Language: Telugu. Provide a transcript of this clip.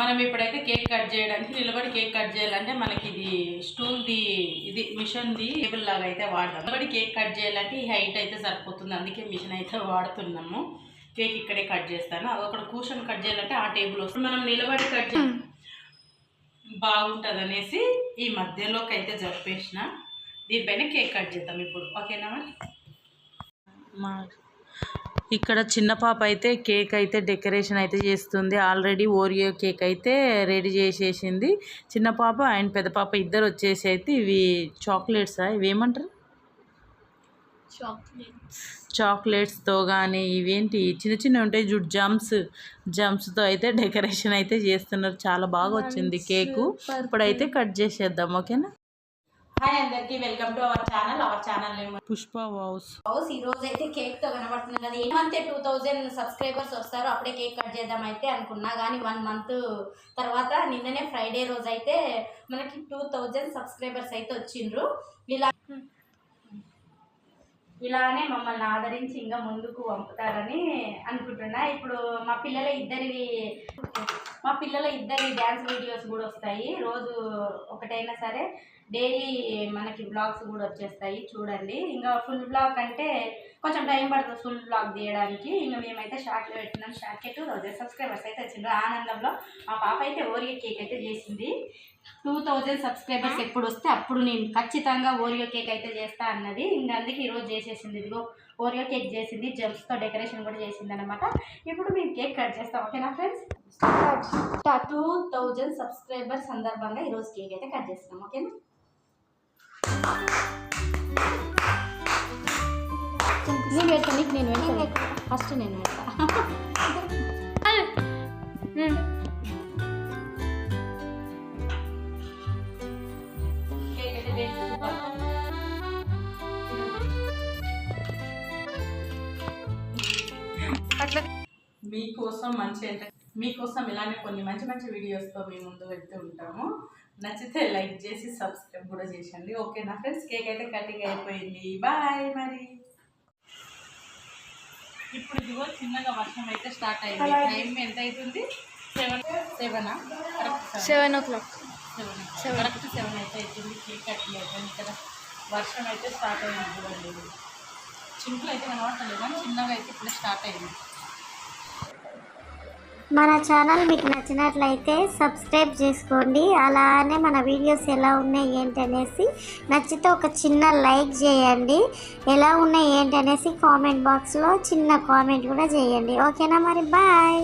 మనం ఇప్పుడైతే కేక్ కట్ చేయడానికి నిలబడి కేక్ కట్ చేయాలంటే మనకి ఇది స్టూల్ది ఇది మిషన్ది టేబుల్ లాగా అయితే వాడతాం. నిలబడి కేక్ కట్ చేయాలంటే ఈ హైట్ అయితే సరిపోతుంది. అందుకే మిషన్ అయితే వాడుతున్నాము. కేక్ ఇక్కడే కట్ చేస్తాను. అదొకటి కూర్చొని కట్ చేయాలంటే ఆ టేబుల్ వస్తుంది. మనం నిలబడి కట్ చే బాగుంటుంది అనేసి ఈ మధ్యలోకి అయితే జరిపేసిన. దీనిపైన కేక్ కట్ చేద్దాం ఇప్పుడు. ఓకేనా మరి? మా ఇక్కడ చిన్న పాప అయితే కేక్ అయితే డెకరేషన్ అయితే చేస్తుంది. ఆల్రెడీ ఓరియో కేక్ అయితే రెడీ చేసేసింది. చిన్న పాప అండ్ పెద్ద పాప ఇద్దరు వచ్చేసి అయితే ఇవి చాక్లెట్సా ఇవి ఏమంటారు? చాక్లెట్స్. చాక్లెట్స్తో కానీ ఇవేంటి? చిన్న చిన్న ఉంటాయి జుట్ జమ్స్ జమ్స్తో అయితే డెకరేషన్ అయితే చేస్తున్నారు. చాలా బాగా వచ్చింది కేకు. ఇప్పుడైతే కట్ చేసేద్దాం ఓకేనా? హాయ్ అందరికీ welcome to our channel. Our channel Pushpa house house ఈ రోజు అయితే కేక్తో కనబడుతుంది కదా. A month two thousand subscribers వస్తారు అప్పుడే కేక్ కట్ చేద్దాం అయితే అనుకున్నా. కానీ వన్ మంత్ తర్వాత నిన్ననే ఫ్రైడే రోజు అయితే మనకి టూ థౌజండ్ సబ్స్క్రైబర్స్ అయితే వచ్చిండ్రు. ఇలా ఇలానే మమ్మల్ని ఆదరించి ఇంకా ముందుకు పంపుతారని అనుకుంటున్నా. ఇప్పుడు మా పిల్లల ఇద్దరివి మా పిల్లల ఇద్దరి డ్యాన్స్ వీడియోస్ కూడా వస్తాయి. రోజు ఒకటైనా సరే డైలీ మనకి బ్లాగ్స్ కూడా వచ్చేస్తాయి చూడండి. ఇంకా ఫుల్ బ్లాగ్ అంటే కొంచెం టైం పడుతుంది ఫుల్ బ్లాగ్ తీయడానికి. ఇంకా మేమైతే షార్ట్లో పెట్టినాం షార్ట్కి టూ థౌజండ్ సబ్స్క్రైబర్స్ అయితే వచ్చిండ్రు. ఆనందంలో మా పాప అయితే ఓరియో కేక్ అయితే చేసింది. టూ థౌజండ్ సబ్స్క్రైబర్స్ ఎప్పుడు వస్తే అప్పుడు నేను ఖచ్చితంగా ఓరియో కేక్ అయితే చేస్తా అన్నది. ఇంకా అందుకే ఈరోజు చేసేసింది. ఇదిగో ఓరియో కేక్ చేసింది. జెమ్స్తో డెకరేషన్ కూడా చేసింది అనమాట ఇప్పుడు మేము కేక్ కట్ చేస్తాం. ఓకేనా ఫ్రెండ్స్ టూ థౌజండ్ సబ్స్క్రైబర్ సందర్భంగా ఈరోజు కేక్ అయితే కట్ చేస్తాం ఓకేనా నేను పెడతా నీకు నేను పెడతా. ఫస్ట్ నేను పెడతా. మీకోసం మంచి ఎంటర్ మీకోసం ఇలానే కొన్ని మంచి మంచి వీడియోస్తో మేము ముందు వెళ్తూ ఉంటాము. నచ్చితే లైక్ చేసి సబ్స్క్రైబ్ కూడా చేసండి ఓకేనా ఫ్రెండ్స్? కేక్ అయితే కటింగ్ అయిపోయింది. బాయ్ మరి. ఇప్పుడు ఇదిగో చిన్నగా వర్షం అయితే స్టార్ట్ అయింది. టైం ఎంత అవుతుంది? Seven సెవెనా seven o'clock seven correct seven అయితే అవుతుంది. కేక్ కటింగ్ అయిపోయింది ఇక్కడ వర్షం అయితే స్టార్ట్ అయింది చూడండి. చింపులు అయితే కనబడతలేదు కానీ చిన్నగా అయితే ఇప్పుడు స్టార్ట్ అయింది. మన ఛానల్ మీకు నచ్చినట్లయితే సబ్స్క్రైబ్ చేసుకోండి. అలానే మన వీడియోస్ ఎలా ఉన్నాయి ఏంటనేసి నచ్చితే ఒక చిన్న లైక్ చేయండి. ఎలా ఉన్నాయి ఏంటనేసి కామెంట్ బాక్స్లో చిన్న కామెంట్ కూడా చేయండి. ఓకేనా మరి? బాయ్